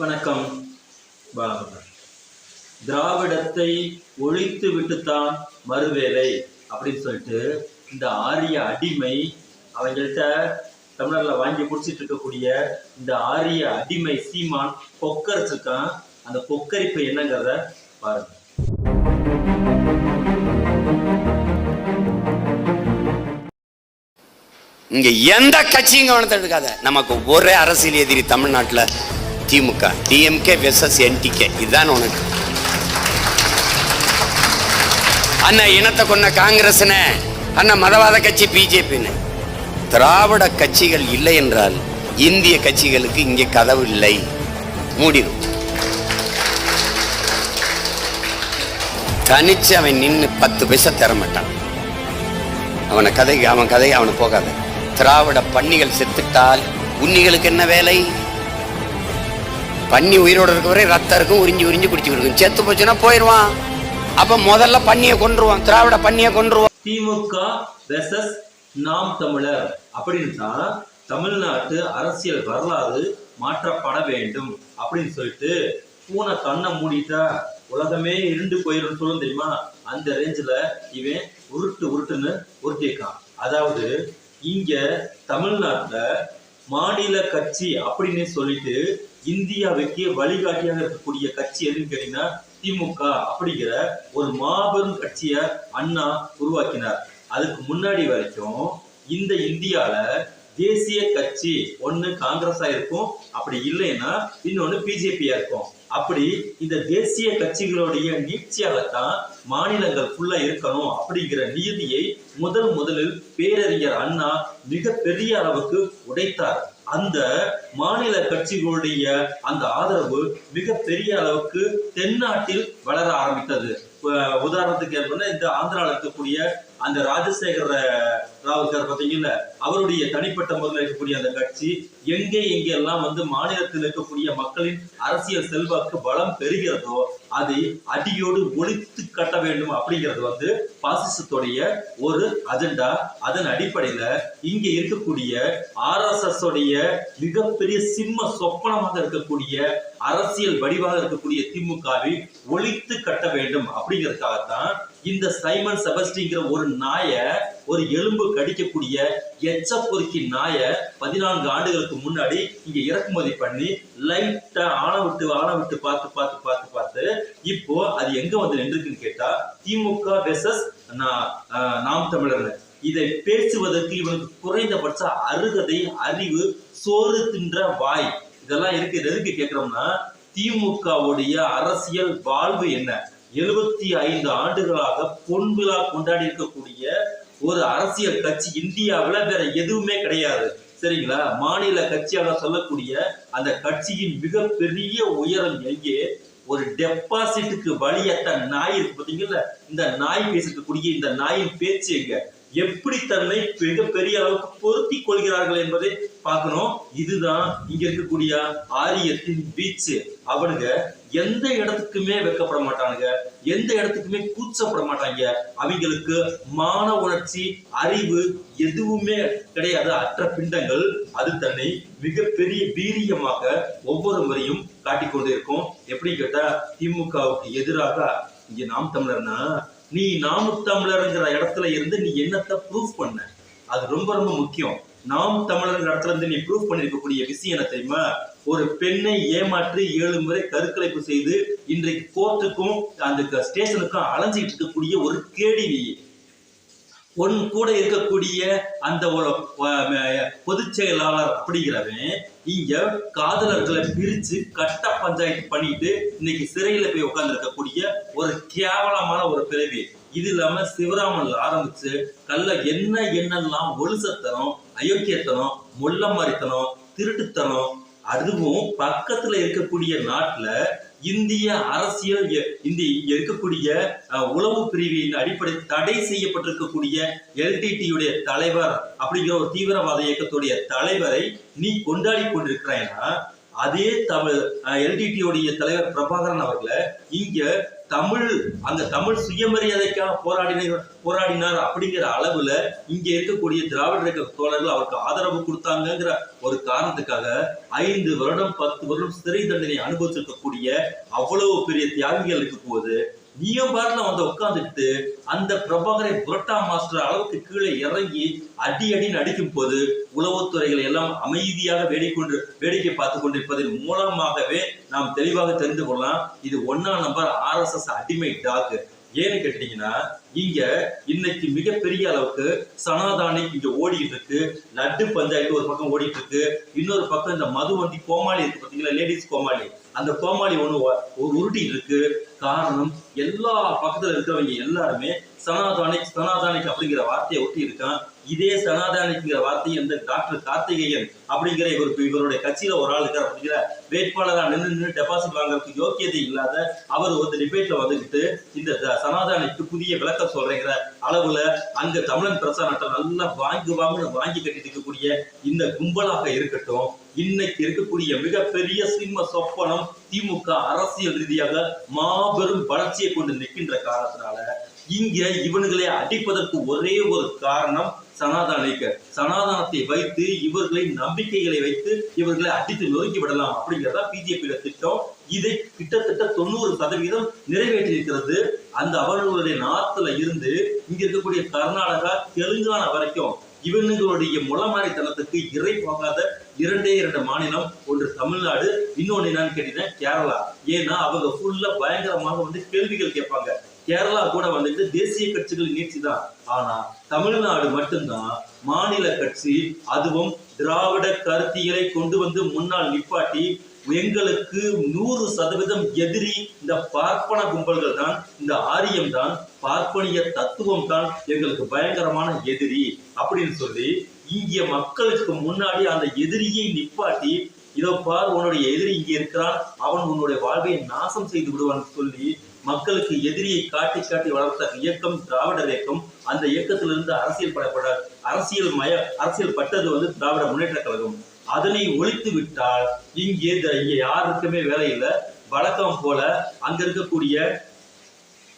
வணக்கம். வணக்கம். திராவிடத்தை ஒழித்து விட்டுத்தான் மறுவேலை அப்படின்னு சொல்லிட்டு இந்த ஆரிய அடிமை அவங்கள்ட்ட தமிழர்ல வாங்கி குடிச்சிட்டு இருக்கக்கூடிய இந்த ஆரிய அடிமை சீமான் கொக்கரிச்சிருக்கான் அந்த கொக்கரிப்பு என்னங்கிறத பாருங்க. இங்க எந்த கட்சியும் கவனத்தை எடுக்காத. நமக்கு ஒரே அரசியல் எதிரி தமிழ்நாட்டுல. திமுக டிஎம்கே வெர்சஸ் என்டிகே இதுதான் உனக்கு. அண்ணா இனத்தை கொண்ட காங்கிரஸ்னு அண்ணா மதவாத கட்சி பிஜேபின்னு திராவிட கட்சிகள் இல்லை என்றால் இந்திய கட்சிகளுக்கு இங்கே கதவு இல்லை. மூடிடும் தனிச்சு அவன் நின்று பத்து பைசா தரமாட்டான் அவனை கதை அவன் கதை அவனை போகாத. திராவிட பண்ணிகள் செத்துட்டால் உன்னிகளுக்கு என்ன வேலை? பன்னி உயிரோடு இருக்க ரத்தம் இருக்கும் உறிஞ்சி உறிஞ்சி குடிச்சு கொடுக்கும். செத்து போச்சுன்னா போயிடுவான் அப்ப முதல்ல பன்னியை கொன்றுவான் திராவிட பன்னியை கொன்றுவான். திமுக வெர்சஸ் நாம் தமிழர். அப்படின்னு தான் தமிழ்நாட்டு அரசியல் வரலாறு மாற்றப்பட வேண்டும் அப்படின்னு சொல்லிட்டு பூனை கண்ணை மூடிட்டா உலகமே இருண்டு போயிடும் சொல்லும் தெரியுமா? அந்த ரேஞ்சில் இவன் உருட்டு உருட்டுன்னு உருட்டியிருக்கான் அதாவது இங்க தமிழ்நாட்டில் மாநில கட்சி அப்படின்னு சொல்லிட்டு இந்தியாவுக்கு வழிகாட்டியாக இருக்கக்கூடிய கட்சி எதுன்னு கேட்டீங்கன்னா திமுக அப்படிங்கிற ஒரு மாபெரும் கட்சியை அண்ணா உருவாக்கினார். அதுக்கு முன்னாடி வரைக்கும் இந்த இந்தியால தேசிய கட்சி ஒண்ணு காங்கிரஸா இருக்கும் அப்படி இல்லைன்னா இன்னொன்னு பிஜேபியா இருக்கும். அப்படி இந்த தேசிய கட்சிகளுடைய நீட்சியாகத்தான் மாநிலங்கள் ஃபுல்லா இருக்கணும் அப்படிங்கிற நீதியை முதல் முதலில் பேரறிஞர் அண்ணா மிக பெரிய அளவுக்கு உடைத்தார். அந்த மாநில கட்சிகளுடைய அந்த ஆதரவு மிக பெரிய அளவுக்கு தென்னாட்டில் வளர ஆரம்பித்தது. உதாரணத்துக்கு ஏற்பட இந்த ஆந்திராவில் இருக்கக்கூடிய அந்த ராஜசேகர ராவ் பார்த்தீங்கன்னா அவருடைய தனிப்பட்ட முறையில் இருக்கக்கூடிய அந்த கட்சி எங்கே எங்கெல்லாம் வந்து மாநிலத்தில் இருக்கக்கூடிய மக்களின் அரசியல் செல்வாக்கு பலம் பெறுகிறதோ அதை அடியோடு ஒழித்து கட்ட வேண்டும் அப்படிங்கிறது வந்து பாசிசத்துடைய ஒரு அஜெண்டா. அதன் அடிப்படையில இங்க இருக்கக்கூடிய ஆர்எஸ்எஸ் உடைய மிகப்பெரிய சிம்ம சொப்பனமாக இருக்கக்கூடிய அரசியல் வடிவாக இருக்கக்கூடிய திமுகவை ஒழித்து கட்ட வேண்டும் அப்படிங்கிறதுக்காகத்தான் இந்த சைமன் செபஸ்டிங்கிற ஒரு நாய ஒரு எலும்பு கடிக்கக்கூடிய எச்ச பொறுக்கி நாய பதினான்கு ஆண்டுகளுக்கு முன்னாடி இங்க இறக்குமதி பண்ணி லைட்டா ஆண விட்டு ஆண விட்டு பார்த்து பார்த்து பார்த்து பார்த்து இப்போ அது எங்க வந்து நின்றுக்குன்னு கேட்டா திமுக வெர்சஸ் நாம் தமிழர் இதை பேசுவதற்கு இவனுக்கு குறைந்தபட்ச அருகதை அறிவு சோறு தின்ற வாய். இதெல்லாம் இருக்கு எதுக்கு கேட்கிறோம்னா திமுகவுடைய அரசியல் வாழ்வு என்ன? எழுபத்தி ஐந்து ஆண்டுகளாக பொன்விழா கொண்டாடி இருக்கக்கூடிய ஒரு அரசியல் கட்சி இந்தியாவுல வேற எதுவுமே கிடையாது. சரிங்களா? மாநில கட்சியாக சொல்லக்கூடிய அந்த கட்சியின் மிகப்பெரிய உயரம் எங்கே? ஒரு டெபாசிட்டுக்கு வழியத்த நாய் இருக்கு பார்த்தீங்கல்ல இந்த நாய் பேசிருக்கக்கூடிய இந்த நாயின் பேச்சு எங்க? எப்படி தன்னை மிகப்பெரிய அளவுக்கு பொருத்தி கொள்கிறார்கள் என்பதை பார்க்கணும். இதுதான் இங்க இருக்கக்கூடிய ஆரியத்தின் பீச்சு அவனுங்க எந்த இடத்துக்குமே வெக்கப்பட மாட்டானுங்க. எந்த இடத்துக்குமே கூச்சப்பட மாட்டாங்க. அவங்களுக்கு மான உணர்ச்சி அறிவு எதுவுமே கிடையாது. அற்ற பிண்டங்கள் அது தன்னை மிகப்பெரிய வீரியமாக ஒவ்வொரு முறையும் காட்டிக்கொண்டு இருக்கும். எப்படி கேட்டா திமுகவுக்கு எதிராக இங்க நாம் தமிழர்னா நீ நாம தமிழர்ங்கிற இடத்துல இருந்து நீ என்னத்தை ப்ரூஃப் பண்ண? அது ரொம்ப ரொம்ப முக்கியம். நாம் தமிழர்கள் இடத்துல இருந்து நீ ப்ரூஃப் பண்ணிருக்கக்கூடிய விஷயம் என்ன தெரியுமா? ஒரு பெண்ணை ஏமாற்றி ஏழு முறை கருக்கலைப்பு செய்து இன்றைக்கு கோர்ட்டுக்கும் அந்த ஸ்டேஷனுக்கும் அலைஞ்சிட்டு இருக்கக்கூடிய ஒரு கேடி நீ. உன் கூட இருக்கக்கூடிய அந்த பொதுச் செயலாளர் அப்படிங்கிறவன் இங்க காதலர்களை பிரிச்சு கட்ட பஞ்சாயத்து பண்ணிட்டு இன்னைக்கு சிறையில போய் உட்கார்ந்து இருக்கக்கூடிய ஒரு கேவலமான ஒரு பிறவி. இது இல்லாம சிவராமன்ல ஆரம்பிச்சு கல்ல என்ன என்னெல்லாம் ஒழுசத்தனம் அயோக்கியத்தனம் முள்ள மாதிரித்தனம் திருட்டுத்தனம் அதுவும் பக்கத்துல இருக்கக்கூடிய நாட்டுல இந்திய அரசியல் எ- இந்த இருக்கக்கூடிய உளவு பிரிவின் அடிப்படை தடை செய்யப்பட்டிருக்கக்கூடிய எல்டிடியுடைய தலைவர் அப்படிங்கிற ஒரு தீவிரவாத இயக்கத்துடைய தலைவரை நீ கொண்டாடி கொண்டிருக்கிறாய்னா அதே தமிழ் எல்டிடியோடைய தலைவர் பிரபாகரன் அவர்களை இங்க தமிழ் அந்த தமிழ் சுயமரியாதைக்காக போராடினார் போராடினார் அப்படிங்கிற அளவுல இங்க இருக்கக்கூடிய திராவிட இயக்க தோழர்கள் அவருக்கு ஆதரவு கொடுத்தாங்கங்கிற ஒரு காரணத்துக்காக ஐந்து வருடம் பத்து வருடம் சிறை தண்டனை அனுபவிச்சிருக்கக்கூடிய அவ்வளவு பெரிய தியாகிகள் இருக்கும் போது நீயும் பாட்டுல வந்து உட்காந்துட்டு அந்த பிரபாகரை புரட்டா மாஸ்டர் அளவுக்கு கீழே இறங்கி அடி அடி நடிக்கும் போது உளவுத்துறைகள் எல்லாம் அமைதியாக வேடிக்கொண்டு வேடிக்கை பார்த்து கொண்டிருப்பதன் மூலமாகவே நாம் தெளிவாக தெரிந்து கொள்ளலாம். இது ஒன்னா நம்பர் ஆர்எஸ்எஸ் அடிமை டாக். ஏன்னு கேட்டீங்கன்னா இங்க இன்னைக்கு மிகப்பெரிய அளவுக்கு சனாதானி இங்க ஓடிட்டு இருக்கு லட்டு பஞ்சாயத்து ஒரு பக்கம் ஓடிட்டு இருக்கு இன்னொரு பக்கம் இந்த மதுவந்தி கோமாளி இருக்கு பாத்தீங்களா? லேடிஸ் கோமாளி. அந்த கோமாளி ஒண்ணு ஒரு உருட்டிட்டு இருக்கு. காரணம் எல்லா பக்கத்துல இருக்கிறவங்க எல்லாருமே சனாதானிக் சனாதானிக் அப்படிங்கிற வார்த்தையை ஒட்டி இருக்கான் இதே சனாதானிங்கிற வார்த்தையை இந்த டாக்டர் கார்த்திகேயன் அப்படிங்கிற இவர் இவருடைய கட்சியில ஒரு ஆள் இருக்கார் அப்படிங்கிற வேட்பாளரா நின்று நின்று டெபாசிட் வாங்குறதுக்கு யோக்கியதை இல்லாத அவர் வந்து டிபேட்ல வந்துகிட்டு இந்த சனாதானிக்கு புதிய விளக்கம் சொல்றேங்கிற அளவுல அங்க தமிழன் பிரசாரத்தை நல்லா வாங்கி வாங்கி வாங்கி கட்டிட்டு இருக்கக்கூடிய இந்த கும்பலாக இருக்கட்டும் இன்னைக்கு இருக்கக்கூடிய மிகப்பெரிய சிம்ம சொப்பனம் திமுக அரசியல் ரீதியாக மாபெரும் வளர்ச்சியை கொண்டு நிற்கின்ற காரணத்தினால இங்க இவனுங்களை அடிப்பதற்கு ஒரே ஒரு காரணம் சனாதானிக்க சனாதானத்தை வைத்து இவர்களை நம்பிக்கைகளை வைத்து இவர்களை அடித்து நொறுக்கி விடலாம் அப்படிங்கிறதா பிஜேபியில திட்டம். இதை கிட்டத்தட்ட தொண்ணூறு சதவீதம் நிறைவேற்றியிருக்கிறது. அந்த அவர்களுடைய நாத்துல இருந்து இங்க இருக்கக்கூடிய கர்நாடகா தெலுங்கானா வரைக்கும் இவனுங்களுடைய முளமாரித்தனத்துக்கு இறை போகாத இரண்டே இரண்டு மாநிலம் ஒன்று தமிழ்நாடு இன்னொன்னு என்னன்னு கேட்டீங்கன்னா கேரளா. ஏன்னா அவங்க ஃபுல்லா பயங்கரமாக வந்து கேள்விகள் கேட்பாங்க. கேரளா கூட வந்துட்டு தேசிய கட்சிகள் நீட்சி தான். ஆனா தமிழ்நாடு மட்டும்தான் மாநில கட்சி அதுவும் திராவிட கருத்தியலை கொண்டு வந்து முன்னால் நிப்பாட்டி எங்களுக்கு நூறு சதவீதம் எதிரி இந்த பார்ப்பன கும்பல்கள் தான் இந்த ஆரியம் தான் பார்ப்பனிய தத்துவம் தான் எங்களுக்கு பயங்கரமான எதிரி அப்படின்னு சொல்லி இங்கே மக்களுக்கு முன்னாடி அந்த எதிரியை நிப்பாட்டி இதோ பார் உன்னுடைய எதிரி இங்கே இருக்கிறான் அவன் உன்னுடைய வாழ்வை நாசம் செய்து விடுவான் சொல்லி மக்களுக்கு எதிரியை காட்டி காட்டி வளர்த்த இயக்கம் திராவிடர் இயக்கம் அந்த இயக்கத்திலிருந்து அரசியல் படப்பட அரசியல் மய அரசியல் பட்டது வந்து திராவிட முன்னேற்ற கழகம். அதனை ஒழித்து விட்டால் இங்கே இங்கே இங்க யாருக்குமே வேலை இல்லை. வழக்கம் போல அங்க இருக்கக்கூடிய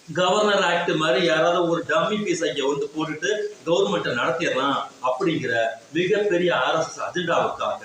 கவர்னர் ஆக்ட் மாதிரி யாராவது ஒரு டம்மி பீஸ் ஐயா வந்து போட்டுட்டு கவர்மெண்ட்டை நடத்திடலாம் அப்படிங்கிற மிகப்பெரிய ஆர்எஸ்எஸ் அஜெண்டாவுக்காக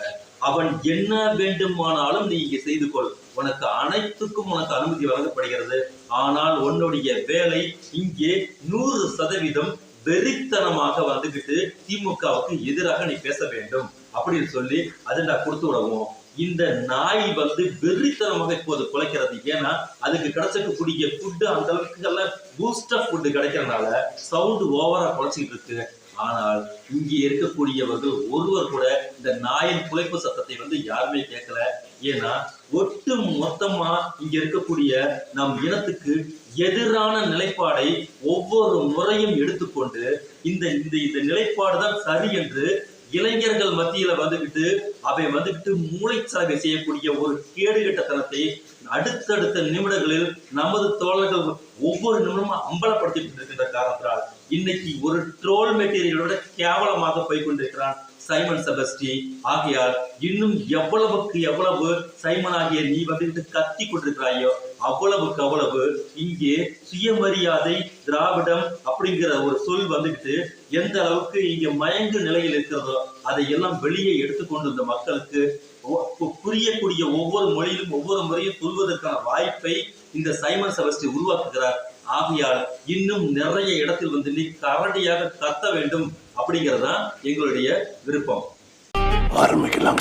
அவன் என்ன வேண்டுமானாலும் நீ இங்கே செய்து கொள். உனக்கு அனைத்துக்கும் உனக்கு அனுமதி வழங்கப்படுகிறது. ஆனால் உன்னுடைய வேலை இங்கே நூறு சதவீதம் வெறித்தனமாக வந்துகிட்டு திமுகவுக்கு எதிராக நீ பேச வேண்டும். அப்படின்னு சொல்லி அதை நான் கொடுத்து விடவும். இந்த நாய் வந்து வெறித்தனமாக இப்போது குலைக்கிறது. ஏன்னா அதுக்கு கிடைச்சிருக்கக்கூடிய ஃபுட்டு அந்த அளவுக்கு பூஸ்டர் ஃபுட்டு கிடைக்கிறதுனால சவுண்டு ஓவரா குலைச்சிக்கிட்டு இருக்கு. ஆனால் இங்கே இருக்கக்கூடியவர்கள் ஒருவர் கூட இந்த நாயின் குலைப்பு சத்தத்தை வந்து யாருமே கேட்கல. ஏன்னா ஒட்டு மொத்தமா இங்க இருக்கக்கூடிய நம் இனத்துக்கு எதிரான நிலைப்பாடை ஒவ்வொரு முறையும் எடுத்துக்கொண்டு இந்த இந்த இந்த நிலைப்பாடு தான் சரி என்று இளைஞர்கள் மத்தியில வந்துகிட்டு அவை வந்துகிட்டு மூளைச்சலவை செய்யக்கூடிய ஒரு கேடுகட்டத்தனத்தை அடுத்தடுத்த நிமிடங்களில் நமது தோழர்கள் ஒவ்வொரு நிமிடமும் அம்பலப்படுத்திட்டு இருக்கின்ற காரணத்தினால் இன்னைக்கு ஒரு ட்ரோல் மெட்டீரியலோட கேவலமாக போய் கொண்டிருக்கிறான் சைமன் செபஸ்டி. ஆகையால் இன்னும் எவ்வளவுக்கு எவ்வளவு சைமன் ஆகிய நீ வந்துட்டு கத்தி கொண்டிருக்கிறாயோ அவ்வளவுக்கு அவ்வளவு இங்கே சுயமரியாதை திராவிடம் அப்படிங்கிற ஒரு சொல் வந்துகிட்டு எந்த அளவுக்கு இங்க மயங்கு நிலையில் இருக்கிறதோ அதை எல்லாம் வெளியே எடுத்துக்கொண்டு இந்த மக்களுக்கு புரியக்கூடிய ஒவ்வொரு மொழியிலும் ஒவ்வொரு முறையும் சொல்வதற்கான வாய்ப்பை இந்த சைமன் செபஸ்டி உருவாக்குகிறார். ஆகையால் இன்னும் நிறைய இடத்தில் வந்து நீ கரடியாக கத்த வேண்டும் அப்படிங்கிறது தான் எங்களுடைய விருப்பம். ஆரம்பிக்கலாம்.